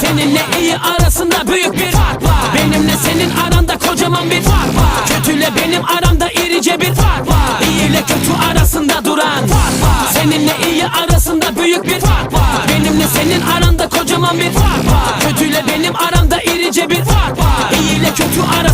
Seninle iyi arasında büyük bir fark var. Benimle senin aranda kocaman bir fark var. Kötüyle benim aramda irice bir fark var. İyi ile kötü arasında duran fark var. Seninle iyi arasında büyük bir fark var. Benimle senin aranda kocaman bir fark var. Kötüyle benim aramda irice bir fark var. İyi ile kötü arasında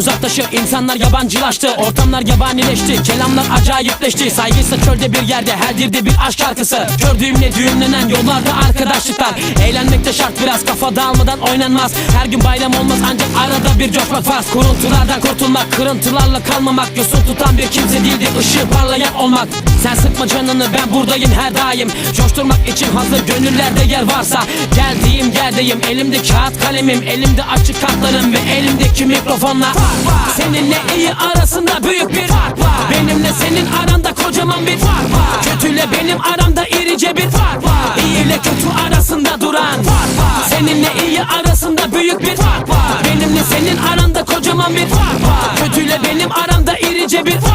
uzaklaşır insanlar yabancılaştı Ortamlar yabanileşti. Kelamlar acayipleşti. Saygıysa çölde bir yerde her dilde bir aşk şarkısı. Kör düğümle düğümlenen yollarda arkadaşlıklar. Eğlenmek de şart biraz kafa dağılmadan oynanmaz. Her gün bayram olmaz ancak arada bir coşmak farz. Kuruntulardan kurtulmak kırıntılarla kalmamak Yosun tutan bir kimse değildi ışığı parlayan olmak Sen sıkma canını ben buradayım her daim. Coşturmak için hazır gönüllerde yer varsa Geldiğim yerdeyim. Elimde kağıt kalemim Elimde açık kartlarım ve elimdeki mikrofonla Seninle iyi arasında büyük bir fark var. Benimle senin aranda kocaman bir fark var. Kötüyle benim aramda irice bir fark var. İyi ile kötü arasında duran fark var. Seninle iyi arasında büyük bir fark var. Benimle senin aranda kocaman bir fark var. Kötüyle benim aramda irice bir fark